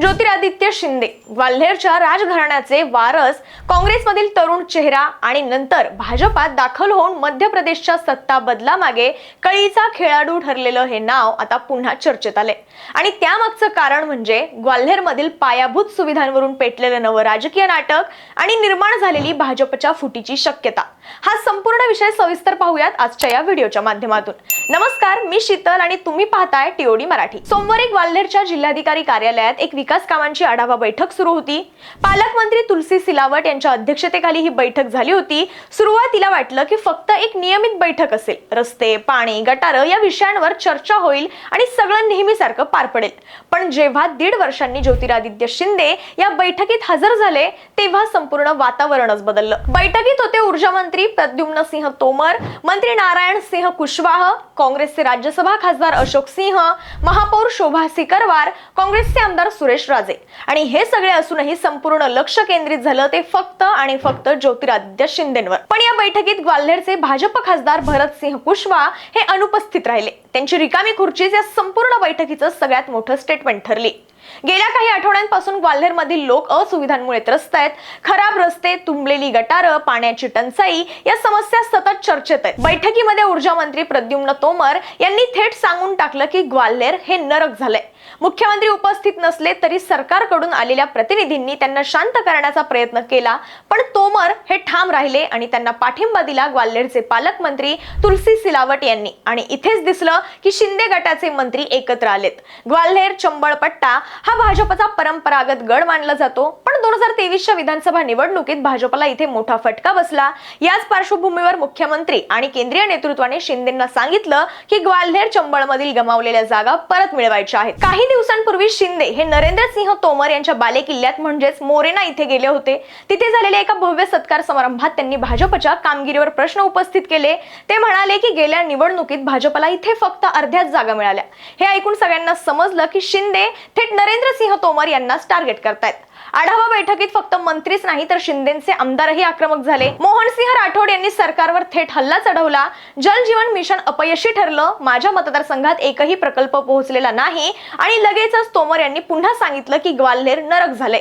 ज्योतिरादित्य शिंदे ग्वाल्हेरच्या राजघराण्याचे वारस काँग्रेसमधील तरुण चेहरा आणि नंतर भाजपात दाखल होऊन मध्य प्रदेशच्या सत्ता बदलामागे कळीचा खेळाडू ठरलेलं हे नाव आता पुन्हा चर्चेत आले आणि त्यामागचं कारण म्हणजे ग्वाल्हेरमधील पायाभूत सुविधांवरून पेटलेलं नवं राजकीय नाटक आणि निर्माण झालेली भाजपच्या फुटीची शक्यता. हा संपूर्ण विषय सविस्तर पाहूयात आजच्या या व्हिडिओच्या माध्यमातून. नमस्कार मी शीतल आणि तुम्ही पाहताय टीओडी मराठी. सोमवारी ग्वाल्हेरच्या जिल्हाधिकारी कार्यालयात एक विकास कामांची आढावा बैठक सुरू होती. पालकमंत्री तुलसी सिलावट यांच्या अध्यक्षतेखाली ही बैठक झाली होती. सुरुवातीला वाटलं की फक्त एक नियमित बैठक असेल. रस्ते पाणी गटारं या विषयांवर चर्चा होईल आणि सगळं नेहमीसारखं पार पडेल. पण जेव्हा दीड वर्षांनी ज्योतिरादित्य शिंदे या बैठकीत हजर झाले तेव्हा संपूर्ण वातावरणच बदललं. बैठकीत होते ऊर्जा मंत्री प्रद्युम्न सिंह तोमर मंत्री नारायण सिंह कुशवाह काँग्रेसचे राज्यसभा खासदार अशोक सिंह महापौर शोभा सिकरवार काँग्रेसचे आमदार सुरेश राजे. आणि हे सगळे असूनही संपूर्ण लक्ष केंद्रित झालं ते फक्त आणि फक्त ज्योतिरादित्य शिंदेवर. पण या बैठकीत ग्वाल्हेरचे भाजप खासदार भरत सिंह कुशवा हे अनुपस्थित राहिले. त्यांची रिकामी खुर्चीच या संपूर्ण बैठकीचं सगळ्यात मोठं स्टेटमेंट ठरली. गेल्या काही आठवड्यांपासून ग्वाल्हेरमधील लोक असुविधांमुळे त्रस्त आहेत. खराब रस्ते तुंबलेली गटारं पाण्याची टंचाई या समस्या सतत चर्चेत आहेत. बैठकीमध्ये ऊर्जा मंत्री प्रद्युम्न तोमर यांनी थेट सांगून टाकलं की ग्वाल्हेर हे नरक झालंय. मुख्यमंत्री उपस्थित नसले तरी सरकारकडून आलेल्या प्रतिनिधींनी त्यांना शांत करण्याचा प्रयत्न केला पण तोमर हे ठाम राहिले आणि त्यांना पाठिंबा दिला ग्वाल्हेरचे पालकमंत्री तुलसी सिलावट यांनी. आणि इथेच दिसलं की शिंदे गटाचे मंत्री एकत्र आलेत. ग्वाल्हेर चंबळपट्टा हा भाजपचा परंपरागत गड मानला जातो. पण दोन हजार तेवीसच्या विधानसभा निवडणुकीत भाजपला इथे मोठा फटका बसला. याच पार्श्वभूमीवर मुख्यमंत्री आणि केंद्रीय नेतृत्वाने शिंदेना सांगितलं की ग्वाल्हेर चंबळमधील गमावलेल्या जागा परत मिळवायच्या आहेत. काही दिवसांपूर्वी शिंदे हे नरेंद्र सिंह तोमर यांच्या बालेकिल्ल्यात म्हणजेच मोरेना इथे गेले होते. तिथे झालेल्या एका भव्य सत्कार समारंभात त्यांनी भाजपच्या कामगिरीवर प्रश्न उपस्थित केले. ते म्हणाले की गेल्या निवडणुकीत भाजपला इथे फक्त अर्ध्याच जागा मिळाल्या. हे ऐकून सगळ्यांना समजलं की शिंदे थेट नरेंद्र सिंह तोमर यांनाच टार्गेट करतायत. आढावा बैठकीत फक्त मंत्रीच नाही तर शिंदेचे आमदारही आक्रमक झाले. मोहनसिंह राठोड यांनी सरकारवर थेट हल्ला चढवला. जल जीवन मिशन अपयशी ठरलं. माझ्या मतदारसंघात एकही प्रकल्प पोहोचलेला नाही. आणि लगेचच तोमर यांनी पुन्हा सांगितलं की ग्वाल्हेर नरक झाले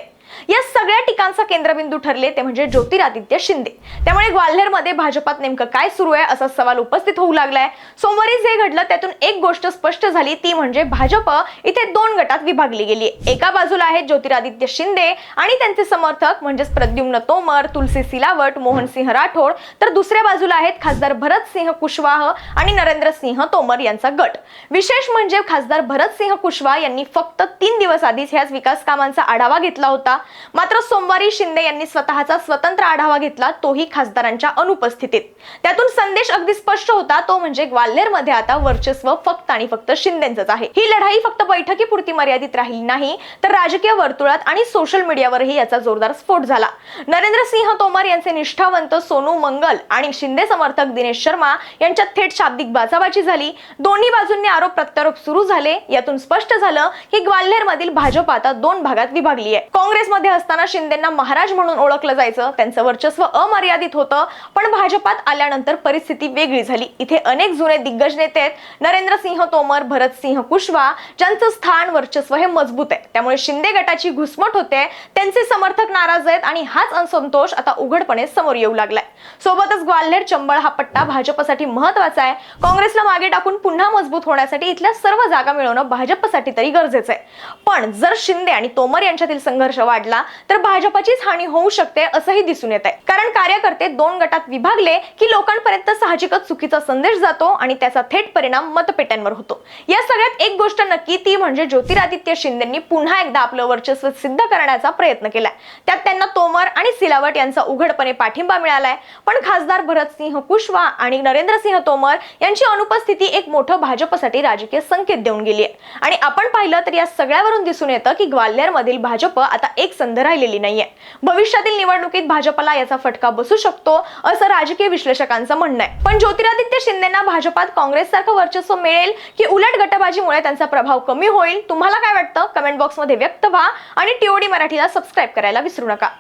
या सगळ्या टीकांचा केंद्रबिंदू ठरले ते म्हणजे ज्योतिरादित्य शिंदे. त्यामुळे ग्वाल्हेरमध्ये भाजपात नेमकं काय सुरू आहे असा सवाल उपस्थित होऊ लागलाय. सोमवारी जे घडलं त्यातून एक गोष्ट स्पष्ट झाली ती म्हणजे भाजप इथे दोन गटात विभागली गेली एका बाजूला आहेत ज्योतिरादित्य शिंदे आणि त्यांचे समर्थक म्हणजेच प्रद्युम्न तोमर तुलसी सिलावट मोहनसिंह राठोड. तर दुसऱ्या बाजूला आहेत खासदार भरत सिंह कुशवाह आणि नरेंद्र सिंह तोमर यांचा गट. विशेष म्हणजे खासदार भरत सिंह कुशवाह यांनी फक्त तीन दिवस आधीच ह्याच विकास कामांचा आढावा घेतला होता. मात्र सोमवारी शिंदे यांनी स्वतःचा स्वतंत्र आढावा घेतला तोही खासदारांच्या अनुपस्थितीत. त्यातून संदेश अगदी स्पष्ट होता तो म्हणजे ग्वाल्हेरमध्ये आता वर्चस्व फक्त आणि फक्त शिंदेच आहे. ही लढाई फक्त बैठकीपुरती मर्यादित राहिली नाही तर राजकीय वर्तुळात आणि सोशल मीडियावरही याचा जोरदार स्फोट झाला. नरेंद्र सिंह तोमर यांचे निष्ठावंत सोनू मंगल आणि शिंदे समर्थक दिनेश शर्मा यांच्यात थेट शाब्दिक बाचाबाची झाली. दोन्ही बाजूंनी आरोप प्रत्यारोप सुरू झाले यातून स्पष्ट झालं की ग्वाल्हेर मधील भाजप आता दोन भागात विभागली आहे काँग्रेस काँग्रेसमध्ये असताना शिंदेना महाराज म्हणून ओळखलं जायचं. त्यांचं वर्चस्व अमर्यादित होतं. पण भाजपात आल्यानंतर परिस्थिती वेगळी झाली. इथे अनेक जुने दिग्गज नेते आहेत. नरेंद्र सिंह तोमर भरत सिंह कुशवा ज्यांचं स्थान वर्चस्व हे मजबूत आहे. त्यामुळे शिंदे गटाची घुसमट होते. त्यांचे समर्थक नाराज आहेत आणि हाच असंतोष आता उघडपणे समोर येऊ लागलाय. सोबतच ग्वाल्हेर चंबळ हा पट्टा भाजपसाठी महत्त्वाचा आहे. काँग्रेसला मागे टाकून पुन्हा मजबूत होण्यासाठी इथल्या सर्व जागा मिळवणं भाजपसाठी तरी गरजेचं आहे. पण जर शिंदे आणि तोमर यांच्यातील संघर्ष वाढला वाढला तर भाजपचीच हानी होऊ शकते असंही दिसून येत आहे कारण कार्यकर्ते दोन गटात विभागले की लोकांपर्यंत साहजिकच चुकीचा संदेश जातो आणि त्याचा थेट परिणाम मतपेट्यांवर होतो. या सगळ्यात एक गोष्ट नक्की ती म्हणजे ज्योतिरादित्य शिंदेंनी पुन्हा एकदा आपलं वर्चस्व सिद्ध करण्याचा प्रयत्न केलाय. त्यात त्यांना तोमर आणि सिलावट यांचा उघडपणे पाठिंबा मिळालाय. पण खासदार भरतसिंह कुशवा आणि नरेंद्र सिंह तोमर यांची अनुपस्थिती एक मोठं भाजपसाठी राजकीय संकेत देऊन गेली आहे आणि आपण पाहिलं तर या सगळ्यावरून दिसून येतं की ग्वाल्हेर मधील भाजप आता एक संध राहिलेली नाहीये. भविष्यातील निवडणुकीत भाजपला याचा फटका बसू शकतो असं राजकीय विश्लेषकांचं म्हणणं आहे. पण ज्योतिरादित्य शिंदेना भाजपात काँग्रेस सारखं वर्चस्व मिळेल की उलट गटबाजीमुळे त्यांचा प्रभाव कमी होईल? तुम्हाला काय वाटतं? कमेंट बॉक्समध्ये व्यक्त व्हा आणि टीओडी मराठीला सबस्क्राईब करायला विसरू नका.